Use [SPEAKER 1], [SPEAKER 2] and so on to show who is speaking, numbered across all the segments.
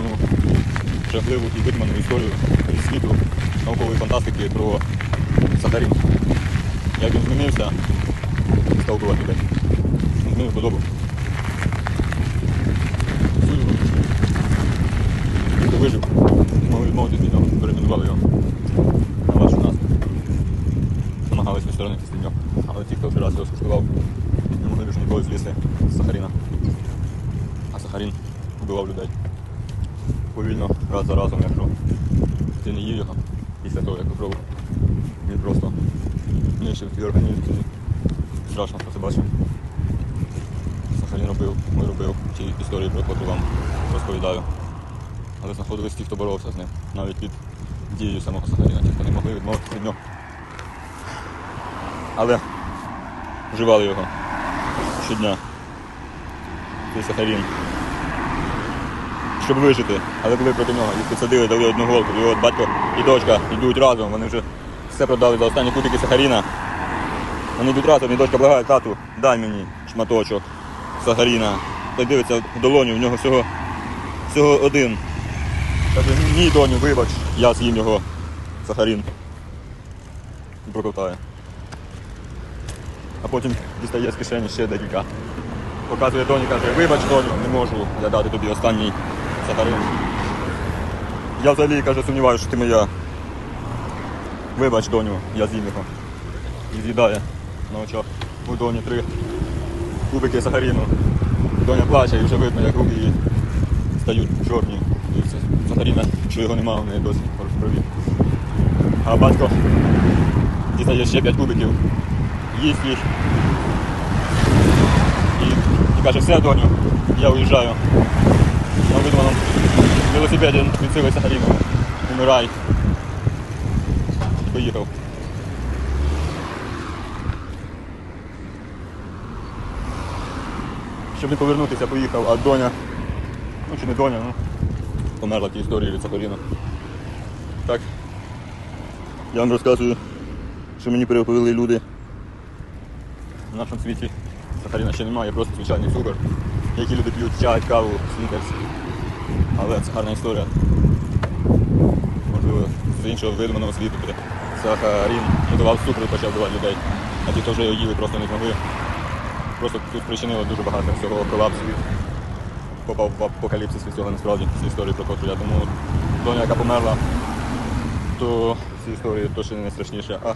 [SPEAKER 1] одну жахливу і видуману історію зі світу наукової фантастики про Сахарін. Як він змінився, став вбивати людей. Змінив подобу. Хто вижив, могли відмовитися від нього, перейменували його на вашу назву. Намагалися відсторонитися від нього. Але ті, хто раз його скуштував, не могли більше ніколи злізти з Сахаріна. А Сахарін вбивав людей. Повільно, раз за разом, якщо ти не їв його після того, як попробував. Він просто нищив твій організм. Страшно, хто це бачив. Сахарін робив, ми робив ті історії, про які вам розповідаю. Але знаходились ті, хто боровся з ним, навіть під дією самого Сахаріна, ті, хто не могли відмовитися від нього. Але вживали його щодня. Цей Сахарін. Щоб вижити, але були проти нього. Їх підсадили, дали одну голку. Його батько і дочка йдуть разом. Вони вже все продали за останні кутики Сахаріна. Вони йдуть разом, і дочка благає тату, дай мені шматочок Сахаріна. Та дивиться в долоню, в нього всього, всього один. Каже, ні, доню, вибач, я з'їм його Сахарін. І. А потім дістає з кишені ще декілька. Показує доні, каже, вибач, доню, не можу я дати тобі останній Сахарин. Я взагалі каже, сумніваюся, що ти моя. Вибач, доню, я з'їм його. І з'їдає на очах у доні три кубики Сахаріну. Доня плаче і вже видно, як руки її стають чорні. І це Сахаріна, що його немає, в неї досі крові. А батько дістає ще п'ять кубиків, їсть їх. І, і каже, все, доню, я уїжджаю. На видуманому велосипеді від сили Умирай. Поїхав. Щоб не повернутися, поїхав, а доня, ну чи не доня, ну, померла в тій історії від Сахаріна. Так, я вам розказую, що мені переповіли люди. В нашому світі Сахаріна ще немає, просто звичайний цукор, який люди п'ють чай, каву, снікерс. Але це гарна історія. Можливо, з іншого видуманого світу, де Сахарін готував цукру і почав вбивати людей. А ті, хто вже його їли, просто не змогли. Просто тут спричинило дуже багато всього колапс. Попав в апокаліпсис від цього насправді ці історії про котру я. Тому доня, яка померла, то ці історії точно не найстрашніше, а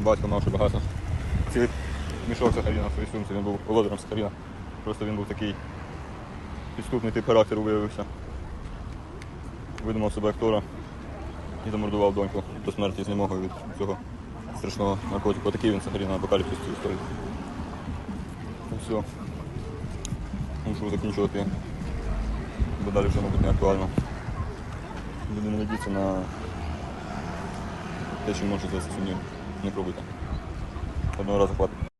[SPEAKER 1] батько мав ще багато. Цілий мішок Сахаріна в своїй сумці, він був володарем Сахаріна. Просто він був такий підступний тип характеру виявився. Видумав себе актора і замордував доньку до смерті з немогою від цього страшного наркотику. Такий він Сахаріна апокаліпсис цю історію. Ну все. Мушу закінчувати, бо далі вже, мабуть, не актуально. Люди не надіться на те, що може за сьогодні не пробуйте. Одного разу хватить.